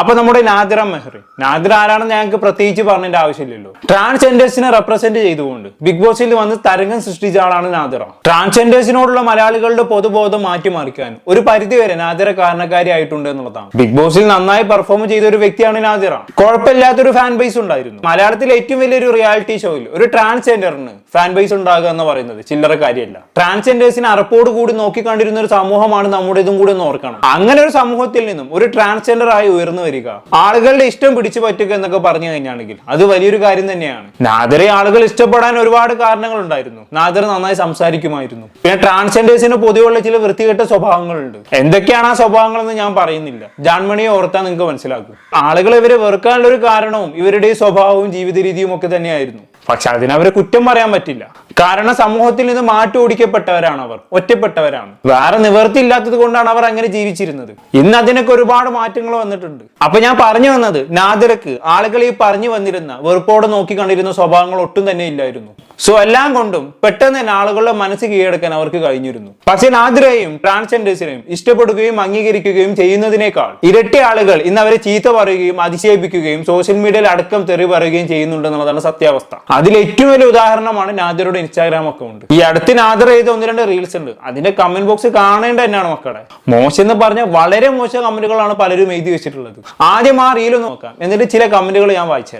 അപ്പൊ നമ്മുടെ നാദിറ മെഹ്റി. നാദിറ ആരാണെന്ന് ഞങ്ങൾക്ക് പ്രത്യേകിച്ച് പറഞ്ഞതിന്റെ ആവശ്യമില്ലല്ലോ. ട്രാൻസ്ജെൻഡേഴ്സിനെ റെപ്രസെന്റ് ചെയ്തുകൊണ്ട് ബിഗ് ബോസിൽ വന്ന് തരംഗം സൃഷ്ടിച്ച ആളാണ് നാദിറ. ട്രാൻസ്ജെൻഡേഴ്സിനോടുള്ള മലയാളികളുടെ പൊതുബോധം മാറ്റിമറിക്കാൻ ഒരു പരിധി വരെ നാദിറ കാരണക്കാരിയായിട്ടുണ്ട് എന്നുള്ളതാണ്. ബിഗ് ബോസിൽ നന്നായി പെർഫോം ചെയ്ത ഒരു വ്യക്തിയാണ് നാദിറ. കുഴപ്പമില്ലാത്തൊരു ഫാൻ ബേസ് ഉണ്ടായിരുന്നു. മലയാളത്തിലെ ഏറ്റവും വലിയൊരു റിയാലിറ്റി ഷോയിൽ ഒരു ട്രാൻസ്ജെൻഡറിന് ഫാൻ ബേസ് ഉണ്ടാകുക എന്ന് പറയുന്നത് ചില്ലറ കാര്യമല്ല. ട്രാൻസ്ജെൻഡേഴ്സിനെ അറപ്പോട് കൂടി നോക്കിക്കണ്ടിരുന്ന ഒരു സമൂഹമാണ് നമ്മുടെ ഇതും കൂടി ഓർക്കണം. അങ്ങനെ ഒരു സമൂഹത്തിൽ നിന്നും ഒരു ട്രാൻസ്ജെൻഡർ ആയി ഉയർന്നു വരിക. ആളുകളുടെ ഇഷ്ടം പിടിച്ചു പറ്റുക എന്നൊക്കെ പറഞ്ഞു കഴിഞ്ഞാണെങ്കിൽ അത് വലിയൊരു കാര്യം തന്നെയാണ്. നാദറെ ആളുകൾ ഇഷ്ടപ്പെടാൻ ഒരുപാട് കാരണങ്ങൾ ഉണ്ടായിരുന്നു. നാദർ നന്നായി സംസാരിക്കുമായിരുന്നു. പിന്നെ ട്രാൻസ്ജെൻഡേഴ്സിന് പൊതുവെയുള്ള ചില വൃത്തികെട്ട സ്വഭാവങ്ങളുണ്ട്. എന്തൊക്കെയാണ് ആ സ്വഭാവങ്ങൾ എന്ന് ഞാൻ പറയുന്നില്ല. ജാൻമണിയെ ഓർത്താൽ നിങ്ങൾക്ക് മനസ്സിലാക്കും ആളുകൾ ഇവരെ വെറുക്കാനുള്ള ഒരു കാരണവും ഇവരുടെ സ്വഭാവവും ജീവിത രീതിയും ഒക്കെ തന്നെയായിരുന്നു. പക്ഷെ അതിനവരെ കുറ്റം പറയാൻ പറ്റില്ല. കാരണം സമൂഹത്തിൽ നിന്ന് മാറ്റി ഓടിക്കപ്പെട്ടവരാണ് അവർ. ഒറ്റപ്പെട്ടവരാണ്. വേറെ നിവർത്തി ഇല്ലാത്തത് കൊണ്ടാണ് അവർ അങ്ങനെ ജീവിച്ചിരുന്നത്. ഇന്ന് അതിനൊക്കെ ഒരുപാട് മാറ്റങ്ങൾ വന്നിട്ടുണ്ട്. അപ്പൊ ഞാൻ പറഞ്ഞു വന്നത് നാദരക്ക് ആളുകൾ ഈ പറഞ്ഞു വന്നിരുന്ന വെറുപ്പോടെ നോക്കി കണ്ടിരുന്ന സ്വഭാവങ്ങൾ ഒട്ടും തന്നെ ഇല്ലായിരുന്നു. സോ എല്ലാം കൊണ്ടും പെട്ടെന്ന് തന്നെ ആളുകളുടെ മനസ്സ് കീഴടക്കാൻ അവർക്ക് കഴിഞ്ഞിരുന്നു. പക്ഷേ നാദിറയെയും ട്രാൻസ്ജെൻഡേഴ്സിനെയും ഇഷ്ടപ്പെടുകയും അംഗീകരിക്കുകയും ചെയ്യുന്നതിനേക്കാൾ ഇരട്ടി ആളുകൾ ഇന്ന് അവരെ ചീത്ത പറയുകയും അതിശയിപ്പിക്കുകയും സോഷ്യൽ മീഡിയയിൽ അടക്കം തെറി പറയുകയും ചെയ്യുന്നുണ്ടെന്നുള്ളതാണ് സത്യാവസ്ഥ. അതിൽ ഏറ്റവും വലിയ ഉദാഹരണമാണ് നാദിറയുടെ ഇൻസ്റ്റാഗ്രാം അക്കൗണ്ട് ഈ അടുത്ത് നാദിറ ചെയ്ത ഒന്ന് രണ്ട് റീൽസ് ഉണ്ട്. അതിന്റെ കമന്റ് ബോക്സ് കാണേണ്ട തന്നെയാണ് മക്കളെ. മോശം എന്ന് പറഞ്ഞ വളരെ മോശം കമന്റുകളാണ് പലരും എഴുതി വെച്ചിട്ടുള്ളത്. ആദ്യം ആ റീൽ ഒന്ന് നോക്കാം. എന്നിട്ട് ചില കമന്റുകൾ ഞാൻ വായിച്ചു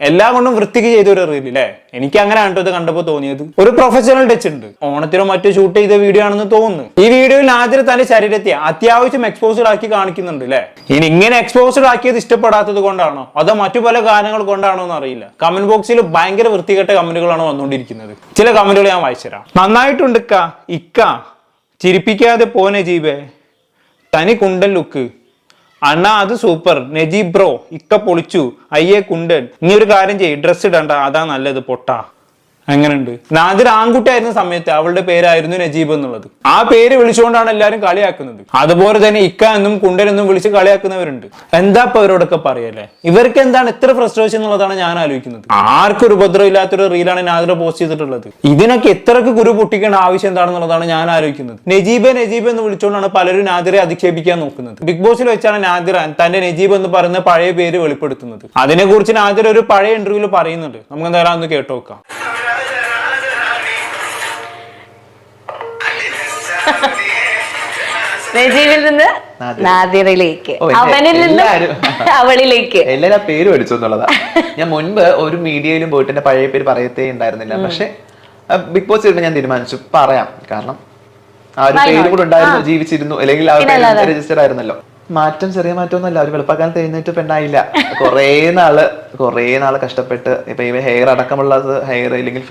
എല്ലാം കൊണ്ടും വൃത്തിക്ക് ചെയ്ത ഒരു റീൽ അല്ലേ എനിക്ക് അങ്ങനെ ആണ് ഇത് കണ്ടപ്പോൾ തോന്നിയത്. ഒരു പ്രൊഫഷണൽ ടച്ച് ഉണ്ട്. ഓണത്തിനോ മറ്റോ ഷൂട്ട് ചെയ്ത വീഡിയോ ആണെന്ന് തോന്നുന്നു. ഈ വീഡിയോയിൽ ആദ്യം തന്റെ ശരീരത്തെ അത്യാവശ്യം എക്സ്പോസ്ഡ് ആക്കി കാണിക്കുന്നുണ്ട് അല്ലേ ഇനി ഇങ്ങനെ എക്സ്പോസ്ഡ് ആക്കിയത് ഇഷ്ടപ്പെടാത്തത് കൊണ്ടാണോ? അതോ മറ്റു പല കാരണങ്ങൾ കൊണ്ടാണോ എന്ന് അറിയില്ല. കമന്റ് ബോക്സിൽ ഭയങ്കര വൃത്തികെട്ട കമന്റുകളാണ് വന്നുകൊണ്ടിരിക്കുന്നത്. ചില കമന്റുകൾ ഞാൻ വായിച്ചുതരാം. നന്നായിട്ടുണ്ട് ഇക്ക. ഇക്ക ചിരിപ്പിക്കാതെ പോനെ ജീവേ. തനി കുണ്ടൻ ലുക്ക് അണ്ണാ അത് സൂപ്പർ. നജീബ് ബ്രോ ഇക്ക പൊളിച്ചു. അയ്യേ കുണ്ടൻ. നീ ഒരു കാര്യം ചെയ്യ്. ഡ്രസ് ഇടണ്ട. അതാ നല്ലത് പൊട്ടാ. എങ്ങനെയുണ്ട് നാദിർ ആൺകുട്ടിയായിരുന്ന സമയത്ത് അവളുടെ പേരായിരുന്നു നജീബ് എന്നുള്ളത്. ആ പേര് വിളിച്ചുകൊണ്ടാണ് എല്ലാവരും കളിയാക്കുന്നത്. അതുപോലെ തന്നെ ഇക്ക എന്നും കുണ്ടൻ എന്നും വിളിച്ച് കളിയാക്കുന്നവരുണ്ട്. എന്താ ഇപ്പൊ അവരോടൊക്കെ പറയല്ലേ? ഇവർക്ക് എന്താണ് ഇത്ര ഫ്രസ്ട്രേഷൻ എന്നുള്ളതാണ് ഞാൻ ആലോചിക്കുന്നത്. ആർക്കും ഒരു ഉപദ്രവം ഇല്ലാത്തൊരു റീലാണ് നാദിർ പോസ്റ്റ് ചെയ്തിട്ടുള്ളത്. ഇതിനൊക്കെ എത്രക്ക് കുരു പൊട്ടിക്കേണ്ട ആവശ്യം എന്താണെന്നുള്ളതാണ് ഞാൻ ആലോചിക്കുന്നത്. നജീബെ നജീബ് എന്ന് വിളിച്ചുകൊണ്ടാണ് പലരും നാദിറെ അധിക്ഷേപിക്കാൻ നോക്കുന്നത്. ബിഗ് ബോസിൽ വെച്ചാണ് നാദിർ തന്റെ നജീബ് എന്ന് പറയുന്ന പഴയ പേര് വെളിപ്പെടുത്തുന്നത്. അതിനെക്കുറിച്ച് നാദിർ ഒരു പഴയ ഇന്റർവ്യൂവിൽ പറയുന്നുണ്ട്. നമുക്ക് എന്തായാലും ഒന്ന് കേട്ടു നജീബിൽ നിന്ന്. നാദിറിലേക്ക് അവനിൽ നിന്ന് അവളിലേക്ക്. എല്ലാരും പേര് പഠിച്ചു എന്നുള്ളതാ. ഞാൻ മുൻപ് ഒരു മീഡിയയിലും പോയിട്ട് എന്റെ പഴയ പേര് പറയത്തേ ഉണ്ടായിരുന്നില്ല. പക്ഷെ ബിഗ് ബോസ് ഇടുമ്പോൾ ഞാൻ തീരുമാനിച്ചു. പറയാം. കാരണം ആ ഒരു പേര് കൂടെ ഉണ്ടായിരുന്നു ജീവിച്ചിരുന്നു. അല്ലെങ്കിൽ ആ ഒരു രജിസ്റ്റർ ആയിരുന്നല്ലോ. മാറ്റം ചെറിയ മാറ്റമൊന്നുമല്ല. ഒരു വെളുപ്പക്കാലത്ത് എഴുന്നേറ്റ് പെണ്ണായില്ല കുറേ നാൾ കുറേ നാൾ കഷ്ടപ്പെട്ട് ഇപ്പൊ ഇവ ഹെയർ അടക്കമുള്ളത് ഹെയർ അല്ലെങ്കിൽ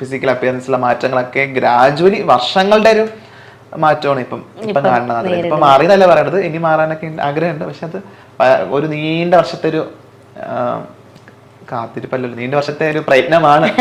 ഫിസിക്കൽ അപ്പിയറൻസിലുള്ള മാറ്റങ്ങളൊക്കെ ഗ്രാജുവലി വർഷങ്ങളുടെ ഒരു മാറ്റമാണ് ഇപ്പം. ഇപ്പം കാണുന്നത് ഇപ്പൊ മാറിയെന്നല്ല പറയണത്. ഇനി മാറാനൊക്കെ ആഗ്രഹമുണ്ട്. പക്ഷെ അത് ഒരു നീണ്ട വർഷത്തെ ഒരു കാത്തിരിപ്പല്ലോ കാത്തിരിപ്പല്ലല്ലോ. നീണ്ട വർഷത്തെ ഒരു പ്രയത്നമാണ്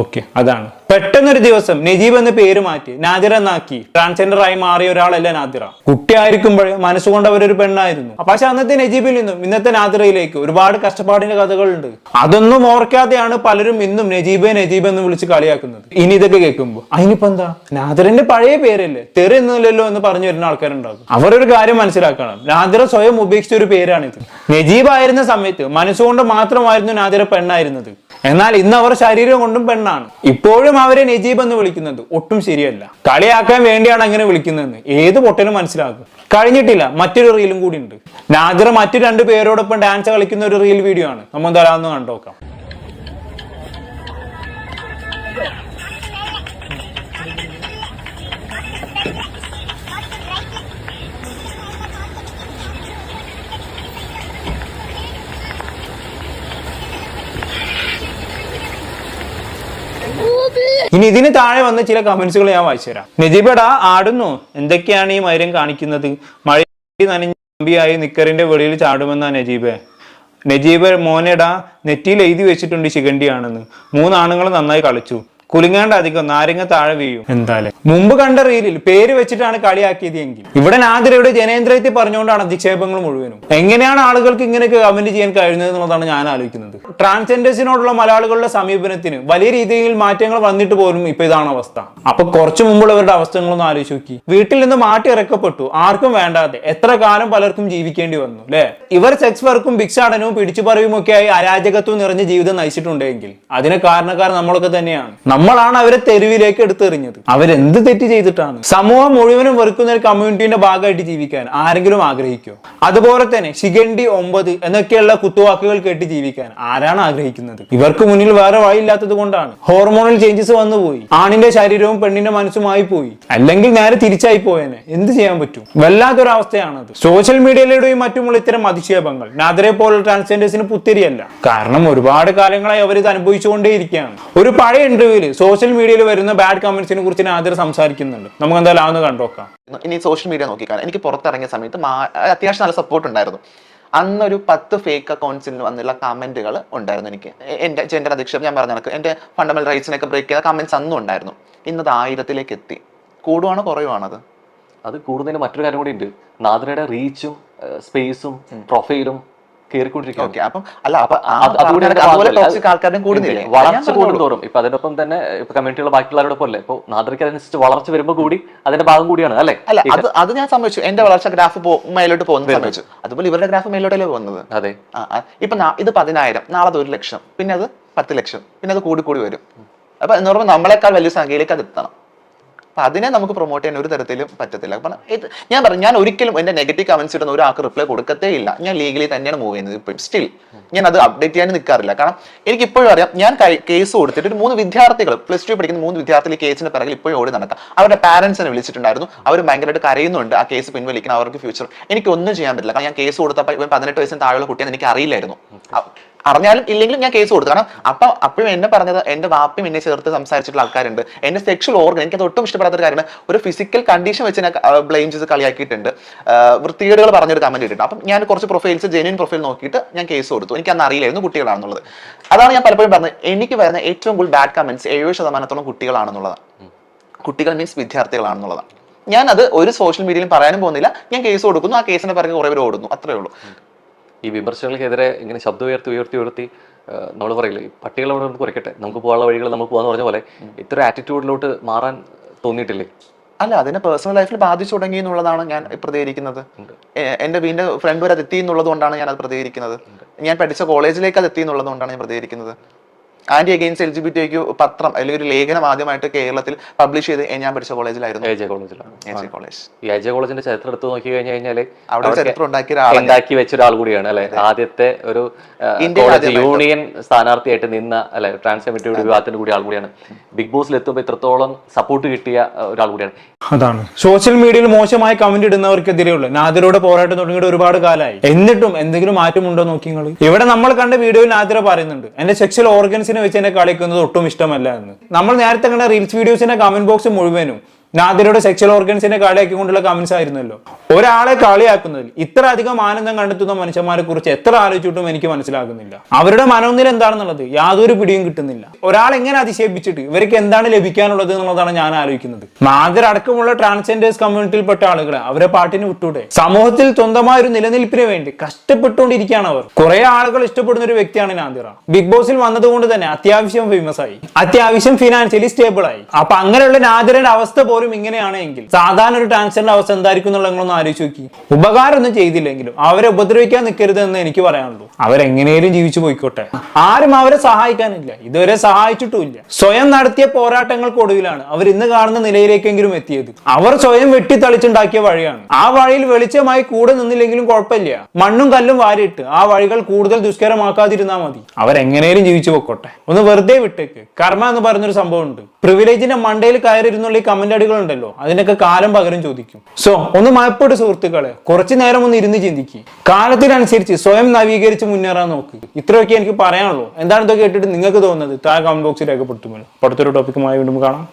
ഓക്കെ അതാണ്. പെട്ടെന്നൊരു ദിവസം നജീബ് എന്ന പേര് മാറ്റി നാദിറ എന്നാക്കി. ട്രാൻസ്ജെൻഡർ ആയി മാറിയ ഒരാളല്ല നാദിറ. കുട്ടിയായിരിക്കുമ്പോഴേ മനസ്സുകൊണ്ട് അവരൊരു പെണ്ണായിരുന്നു. പക്ഷെ അന്നത്തെ നജീബിൽ നിന്നും ഇന്നത്തെ നാദിറയിലേക്ക് ഒരുപാട് കഷ്ടപ്പാടിന്റെ കഥകളുണ്ട്. അതൊന്നും ഓർക്കാതെയാണ് പലരും ഇന്നും നജീബെ നജീബ് എന്ന് വിളിച്ച് കളിയാക്കുന്നത്. ഇനി ഇതൊക്കെ കേൾക്കുമ്പോൾ അതിനിപ്പോ എന്താ? നാദിറിന്റെ പഴയ പേരല്ലേ? തെറി എന്നല്ലോ എന്ന് പറഞ്ഞു വരുന്ന ആൾക്കാരുണ്ടാകും. അവരൊരു കാര്യം മനസ്സിലാക്കണം. നാദിറ സ്വയം ഉപേക്ഷിച്ച ഒരു പേരാണിത്. നജീബ് ആയിരുന്ന സമയത്ത് മനസ്സുകൊണ്ട് മാത്രമായിരുന്നു നാദിറ പെണ്ണായിരുന്നത്. എന്നാൽ ഇന്ന് അവർ ശരീരം കൊണ്ടും പെണ്ണാണ്. ഇപ്പോഴും അവരെ നജീബ് എന്ന് വിളിക്കുന്നത്. ഒട്ടും ശരിയല്ല. കളിയാക്കാൻ വേണ്ടിയാണ് അങ്ങനെ വിളിക്കുന്നതെന്ന്. ഏത് പൊട്ടനും മനസ്സിലാക്കും. കഴിഞ്ഞിട്ടില്ല. മറ്റൊരു റീലും കൂടി ഉണ്ട്. നാദിറ മറ്റു രണ്ടു പേരോടൊപ്പം ഡാൻസ് കളിക്കുന്ന ഒരു റീൽ വീഡിയോ ആണ്. നമ്മൾ തരാമെന്ന് കണ്ടോക്കാം ഇനി ഇതിന് താഴെ വന്ന ചില കമന്റ്സുകൾ ഞാൻ വായിച്ചു തരാം. നജീബടാ ആടുന്നു. എന്തൊക്കെയാണ് ഈ മൈരം കാണിക്കുന്നത്? മഴ നനഞ്ഞായി നിക്കറിന്റെ വെളിയിൽ ചാടുമെന്നാ നജീബെ. നജീബ് മോനെടാ നെറ്റിയിൽ എഴുതി വെച്ചിട്ടുണ്ട് ശിഖണ്ഡിയാണെന്ന്. മൂന്നാണുങ്ങൾ നന്നായി കളിച്ചു. കുലുങ്ങാണ്ട് അധികം നാരങ്ങ താഴെ വീഴും. എന്തായാലും മുമ്പ് കണ്ട റീലിൽ പേര് വെച്ചിട്ടാണ് കളിയാക്കിയത് എങ്കിൽ. ഇവിടെ നാദിരയുടെ ജനേന്ദ്രയത്തിൽ പറഞ്ഞുകൊണ്ടാണ് അധിക്ഷേപങ്ങൾ മുഴുവനും. എങ്ങനെയാണ് ആളുകൾക്ക് ഇങ്ങനെയൊക്കെ കമന്റ് ചെയ്യാൻ കഴിയുന്നത് എന്നുള്ളതാണ് ഞാൻ ആലോചിക്കുന്നത്. ട്രാൻസ്ജെൻഡേഴ്സിനോടുള്ള മലയാളികളുടെ സമീപനത്തിന് വലിയ രീതിയിൽ മാറ്റങ്ങൾ വന്നിട്ട് പോലും ഇപ്പൊ ഇതാണ് അവസ്ഥ. അപ്പൊ കുറച്ചു മുമ്പുള്ളവരുടെ അവസ്ഥകളൊന്ന് ആലോചിച്ച് നോക്കി. വീട്ടിൽ നിന്ന് മാറ്റി ഇറക്കപ്പെട്ടു. ആർക്കും വേണ്ടാതെ എത്ര കാലം പലർക്കും ജീവിക്കേണ്ടി വന്നു അല്ലെ? ഇവർ സെക്സ് വർക്കും ഭിക്ഷാടനവും പിടിച്ചു പറയുമൊക്കെയായി അരാജകത്വം നിറഞ്ഞ ജീവിതം നയിച്ചിട്ടുണ്ടെങ്കിൽ അതിന് കാരണക്കാർ നമ്മളൊക്കെ തന്നെയാണ്. നമ്മളാണ് അവരെ തെരുവിലേക്ക് എടുത്തെറിഞ്ഞത് അവരെന്ത് തെറ്റ് ചെയ്തിട്ടാണ്? സമൂഹം മുഴുവനും വെറുക്കുന്ന ഒരു കമ്മ്യൂണിറ്റിന്റെ ഭാഗമായിട്ട് ജീവിക്കാൻ ആരെങ്കിലും ആഗ്രഹിക്കോ അതുപോലെ തന്നെ ശിഖണ്ഡി ഒമ്പത് എന്നൊക്കെയുള്ള കുത്തുവാക്കുകൾ കേട്ട് ജീവിക്കാൻ ആരാണ് ആഗ്രഹിക്കുന്നത്? ഇവർക്ക് മുന്നിൽ വേറെ വഴിയില്ലാത്തത് കൊണ്ടാണ്. ഹോർമോണൽ ചേഞ്ചസ് വന്നുപോയി. ആണിന്റെ ശരീരവും പെണ്ണിന്റെ മനസ്സുമായി പോയി. അല്ലെങ്കിൽ നേരെ തിരിച്ചായി പോയേനെ. എന്ത് ചെയ്യാൻ പറ്റും? വല്ലാത്തൊരവസ്ഥയാണത്. സോഷ്യൽ മീഡിയയിലൂടെയും മറ്റുമുള്ള ഇത്തരം അധിക്ഷേപങ്ങൾ നാദരെ പോലുള്ള ട്രാൻസ്ജെൻഡേഴ്സിന് പുത്തിരിയല്ല. കാരണം ഒരുപാട് കാലങ്ങളായി അവർ ഇത് അനുഭവിച്ചുകൊണ്ടേയിരിക്കുകയാണ്. ഒരു പഴയ ഇന്റർവ്യൂവിൽ സോഷ്യൽ മീഡിയയിൽ വരുന്ന ബാഡ് കമന്റ്സിനെ കുറിച്ച് ആദ്യം സംസാരിക്കുന്നുണ്ട്. നമുക്ക് എന്തായാലും കണ്ടു നോക്കാം. ഇനി സോഷ്യൽ മീഡിയ നോക്കിക്കാൻ എനിക്ക് പുറത്തിറങ്ങിയ സമയത്ത് അത്യാവശ്യം നല്ല സപ്പോർട്ട് ഉണ്ടായിരുന്നു. അന്നൊരു പത്ത് ഫേക്ക് അക്കൗണ്ട്സിൽ വന്നുള്ള കമന്റുകൾ ഉണ്ടായിരുന്നു എനിക്ക്. എന്റെ എന്റെ ജെൻഡർ അധിക്ഷേപം ഞാൻ പറഞ്ഞ കണക്ക് എന്റെ ഫണ്ടമെന്റൽ റൈറ്റ്സിനൊക്കെ ബ്രേക്ക് ചെയ്ത കമന്റ്സ് അന്നും ഉണ്ടായിരുന്നു. ഇന്നത് ആയിരത്തിലേക്ക് എത്തി. കൂടുവാണോ കുറയുവാണത്? അത് കൂടുതലും മറ്റൊരു കാര്യം കൂടി ഉണ്ട്. നാദ്രയുടെ റീച്ചും സ്പേസും പ്രൊഫൈലും അപ്പം അല്ല അതുപോലെ. ടോക്സിക് ആൾക്കാരും കൂടുന്നില്ലേ. വളർച്ച കൂടുന്തോറും. ഇപ്പൊ അതിനൊപ്പം തന്നെ ഇപ്പൊ കമ്മ്യൂണിറ്റിയുള്ള ബാക്കിയുള്ളവരോടൊപ്പം അല്ലേ ഇപ്പൊ നാദ്രയ്ക്ക് അതനുസരിച്ച് വളർച്ച വരുമ്പോൾ കൂടി അതിന്റെ ഭാഗം കൂടിയാണ് അല്ലേ? അല്ല അത് അത് ഞാൻ സമ്മതിച്ചു. എന്റെ വളർച്ച ഗ്രാഫ് മേലോട്ട് പോകുന്നത് സമ്മതിച്ചു. അതുപോലെ ഇവരുടെ ഗ്രാഫ് മേലോട്ടല്ലേ പോകുന്നത്? അതെ. ഇപ്പൊ ഇത് പതിനായിരം നാളെ അത് ഒരു ലക്ഷം പിന്നെ അത് പത്ത് ലക്ഷം പിന്നെ അത് കൂടി കൂടി വരും. അപ്പൊ എന്ന് പറയുമ്പോൾ നമ്മളെക്കാൾ വലിയ സംഖ്യയിലേക്ക് അത് എത്തണം. അപ്പൊ അതിനെ നമുക്ക് പ്രൊമോട്ട് ചെയ്യാൻ ഒരു തരത്തിലും പറ്റത്തില്ല. അപ്പൊ ഇത് ഞാൻ പറഞ്ഞു ഞാൻ ഒരിക്കലും എന്റെ നെഗറ്റീവ് കമന്റ്സ് ഇടുന്ന ഒരാൾക്ക് റിപ്ലൈ കൊടുക്കത്തേ ഇല്ല. ഞാൻ ലീഗലി തന്നെയാണ് മൂവ് ചെയ്യുന്നത് ഇപ്പം സ്റ്റിൽ ഞാൻ അത് അപ്ഡേറ്റ് ചെയ്യാൻ നിൽക്കാറില്ല കാരണം എനിക്ക് ഇപ്പോഴും അറിയാം ഞാൻ കേസ് കൊടുത്തിട്ട് ഒരു മൂന്ന് വിദ്യാർത്ഥികൾ പ്ലസ് ടു പഠിക്കുന്ന മൂന്ന് വിദ്യാർത്ഥികൾ കേസിന്റെ പിറകിൽ ഇപ്പോഴും ഓടി നടക്കാം. അവരുടെ പാരന്റ്സിനെ വിളിച്ചിട്ടുണ്ടായിരുന്നു. അവർ ഭയങ്കരമായിട്ട് കരയുന്നുണ്ട് ആ കേസ് പിൻവലിക്കണം അവർക്ക് ഫ്യൂച്ചർ എനിക്ക് ഒന്നും ചെയ്യാൻ പറ്റില്ല. കാരണം ഞാൻ കേസ് കൊടുത്തപ്പോൾ പതിനെട്ട് വയസ്സിന് താഴെയുള്ള കുട്ടിയെന്ന് എനിക്ക് അറിയില്ലായിരുന്നു. അറിഞ്ഞാലും ഇല്ലെങ്കിലും ഞാൻ കേസ് കൊടുത്തു. കാരണം അപ്പൊ അപ്പോഴും എന്നെ പറഞ്ഞത് എന്റെ വാപ്പയും എന്നെ ചേർത്ത് സംസാരിച്ചിട്ടുള്ള ആൾക്കാരുണ്ട്. എന്റെ സെക്ഷൽ ഓർഗൻ എനിക്ക് ഒട്ടും ഇഷ്ടപ്പെടാത്ത കാര്യമാണ്. ഒരു ഫിസിക്കൽ കണ്ടീഷൻ വെച്ച് എന്നെ ബ്ലെയിം ചെയ്ത് കളിയാക്കിയിട്ടുണ്ട്. വൃത്തികേടുകൾ പറഞ്ഞൊരു കമന്റ് ഇട്ടിട്ടുണ്ട്. അപ്പം ഞാൻ കുറച്ച് പ്രൊഫൈൽസ് ജെന്യൂൻ പ്രൊഫൈൽ നോക്കിയിട്ട് ഞാൻ കേസ് കൊടുത്തു. എനിക്ക് അന്ന് അറിയില്ലായിരുന്നു കുട്ടികളാണെന്നുള്ളത്. അതാണ് ഞാൻ പലപ്പോഴും പറഞ്ഞത്. എനിക്ക് വരുന്ന ഏറ്റവും കൂടുതൽ ബാഡ് കമന്റ്സ് എഴുപത് ശതമാനത്തോളം കുട്ടികളാണെന്നുള്ളതാണ്. കുട്ടികൾ മീൻസ് വിദ്യാർത്ഥികളാണെന്നുള്ളതാണ്. ഞാൻ അത് ഒരു സോഷ്യൽ മീഡിയയിലും പറയാനും പോകുന്നില്ല. ഞാൻ കേസ് കൊടുക്കുന്നു. ആ കേസിന്റെ പിറകെ കുറെ പേര് ഓടുന്നു. അത്രേ ഉള്ളൂ. ഈ വിമർശനങ്ങൾക്കെതിരെ ഇങ്ങനെ ശബ്ദം ഉയർത്തി ഉയർത്തി ഉയർത്തി നമ്മൾ പറയില്ല പട്ടികളെ നമുക്ക് കുറയ്ക്കട്ടെ നമുക്ക് പോകാനുള്ള വഴികൾ നമുക്ക് പോകാന്ന് പറഞ്ഞ പോലെ ഇത്ര ആറ്റിറ്റ്യൂഡിലോട്ട് മാറാൻ തോന്നിയിട്ടില്ലേ? അല്ല അതിനെ പേഴ്സണൽ ലൈഫിൽ ബാധിച്ചു തുടങ്ങി എന്നുള്ളതാണ് ഞാൻ പ്രതികരിക്കുന്നത്. എന്റെ എന്റെ വീടിന്റെ ഫ്രണ്ട് വരെ അത് എത്തി എന്നുള്ളത് കൊണ്ടാണ് ഞാൻ അത് പ്രതികരിക്കുന്നത് ഞാൻ പഠിച്ച കോളേജിലേക്ക് അത് എത്തി എന്നുള്ളത് കൊണ്ടാണ് ഞാൻ പ്രതികരിക്കുന്നത്. Anti against L G B tick പത്രം അല്ലെങ്കിൽ ഒരു ലേഖനം ആദ്യമായിട്ട് കേരളത്തിൽ പബ്ലിഷ് ചെയ്ത് ഞാൻ പഠിച്ച കോളേജിലായിരുന്നു. എ ജെ കോളേജിലാണ്. A J college. ഈ എ ജെ കോളേജിന്റെ ചരിത്രം എടുത്ത് നോക്കി കഴിഞ്ഞു കഴിഞ്ഞാൽ അവിടെ ചരിത്രം ഉണ്ടാക്കിയ ഒരാളാണ് ഉണ്ടാക്കി വെച്ച ഒരാൾ കൂടിയാണ് അല്ലെ? ആദ്യത്തെ ഒരു. യൂണിയൻ സ്ഥാനാർത്ഥിയായിട്ട് നിന്ന അല്ലെ? ട്രാൻസ്മിറ്റീവ് വിഭാഗത്തിന്റെ കൂടി ആൾ കൂടിയാണ്. ബിഗ് ബോസിൽ എത്തുമ്പോൾ ഇത്രത്തോളം സപ്പോർട്ട് കിട്ടിയ ഒരാൾ കൂടിയാണ്. അതാണ്. സോഷ്യൽ മീഡിയയിൽ മോശമായി കമന്റ് ഇടുന്നവർക്കെതിരെയുള്ള നാദിരയുടെ പോരാട്ടം തുടങ്ങിയിട്ട് ഒരുപാട് കാലമായി. എന്നിട്ടും എന്തെങ്കിലും മാറ്റമുണ്ടോ നോക്കി ഇവിടെ നമ്മൾ കണ്ട വീഡിയോയിൽ നാദിര പറയുന്നുണ്ട്. എന്റെ സെക്ഷൽ ഓർഗൻസിനെ വെച്ച് എന്നെ കളിക്കുന്നത് ഒട്ടും ഇഷ്ടമല്ല എന്ന്. നമ്മൾ നേരത്തെ കണ്ട റീൽസ് വീഡിയോസിന്റെ കമന്റ് ബോക്സ് മുഴുവനും നാദിരയുടെ സെക്ഷൽ ഓർഗൻസിനെ കളിയാക്കിക്കൊണ്ടുള്ള കമന്റ്സ് ആയിരുന്നല്ലോ. ഒരാളെ കളിയാക്കുന്നതിൽ ഇത്ര അധികം ആനന്ദം കണ്ടെത്തുന്ന മനുഷ്യന്മാരെ കുറിച്ച് എത്ര ആലോചിച്ചിട്ടും എനിക്ക് മനസ്സിലാകുന്നില്ല. അവരുടെ മനോനില എന്താണെന്നുള്ളത് യാതൊരു പിടിയും കിട്ടുന്നില്ല. ഒരാൾ എങ്ങനെ അധിക്ഷേപിച്ചിട്ട് ഇവർക്ക് എന്താണ് ലഭിക്കാനുള്ളത് എന്നുള്ളതാണ് ഞാൻ ആലോചിക്കുന്നത്. നാദർ അടക്കമുള്ള ട്രാൻസ്ജെൻഡേഴ്സ് കമ്മ്യൂണിറ്റിയിൽപ്പെട്ട ആളുകളെ അവരെ പാട്ടിന് വിട്ടൂടെ സമൂഹത്തിൽ സ്വന്തമായ ഒരു നിലനിൽപ്പിന് വേണ്ടി കഷ്ടപ്പെട്ടുകൊണ്ടിരിക്കുകയാണ് അവർ. കുറെ ആളുകൾ ഇഷ്ടപ്പെടുന്ന ഒരു വ്യക്തിയാണ് നാദിറ. ബിഗ് ബോസിൽ വന്നതുകൊണ്ട് തന്നെ അത്യാവശ്യം ഫേമസ് ആയി. അത്യാവശ്യം ഫിനാൻഷ്യലി സ്റ്റേബിൾ ആയി. അപ്പൊ അങ്ങനെയുള്ള നാദിരയുടെ അവസ്ഥ പോലും ഇങ്ങനെയാണെങ്കിൽ സാധാരണ ഒരു ട്രാൻസ്ജെൻഡർ അവസ്ഥ എന്തായിരിക്കും എന്നുള്ള നിങ്ങളൊന്ന് ആലോചിച്ച് നോക്കി. ഉപകാരമൊന്നും ചെയ്തില്ലെങ്കിലും അവരെ ഉപദ്രവിക്കാൻ നിൽക്കരുത് എന്ന് എനിക്ക് പറയാനുള്ളൂ. അവരെങ്ങനെയും ജീവിച്ചു പോയിക്കോട്ടെ. ആരും അവരെ സഹായിക്കാനില്ല. ഇതുവരെ സഹായിച്ചിട്ടുമില്ല. സ്വയം നടത്തിയ പോരാട്ടങ്ങൾക്കൊടുവിലാണ് അവർ ഇന്ന് കാണുന്ന നിലയിലേക്കെങ്കിലും എത്തിയത്. അവർ സ്വയം വെട്ടിത്തളിച്ചുണ്ടാക്കിയ വഴിയാണ്. ആ വഴിയിൽ വെളിച്ചമായി കൂടെ നിന്നില്ലെങ്കിലും കുഴപ്പമില്ല. മണ്ണും കല്ലും വാരിയിട്ട് ആ വഴികൾ കൂടുതൽ ദുഷ്കരമാക്കാതിരുന്നാൽ മതി. അവരെങ്ങനെയും ജീവിച്ചു പൊക്കോട്ടെ ഒന്ന് വെറുതെ വിട്ടേക്ക്. കർമ്മ എന്ന് പറഞ്ഞൊരു സംഭവം ഉണ്ട് പ്രിവിലേജിന്റെ മണ്ടയിൽ കയറിയിരുന്നുള്ള ഈ കമന്റ് ഉണ്ടല്ലോ. അതിനൊക്കെ കാലം പകരം ചോദിക്കും. സോ ഒന്ന് മയപ്പെട്ട് സുഹൃത്തുക്കളെ കുറച്ചു നേരം ഒന്ന് ഇരുന്ന് ചിന്തിക്കുക കാലത്തിനനുസരിച്ച് സ്വയം നവീകരിച്ച് മുന്നേറാൻ നോക്ക്. ഇത്രയൊക്കെ എനിക്ക് പറയാനുള്ളൂ. എന്താണ് കേട്ടിട്ട് നിങ്ങൾക്ക് തോന്നുന്നത്? താഴെ കമന്റ് ബോക്സിൽ രേഖപ്പെടുത്തുമല്ലോ. അടുത്തൊരു ടോപ്പിക്കുമായി വീണ്ടും കാണാം.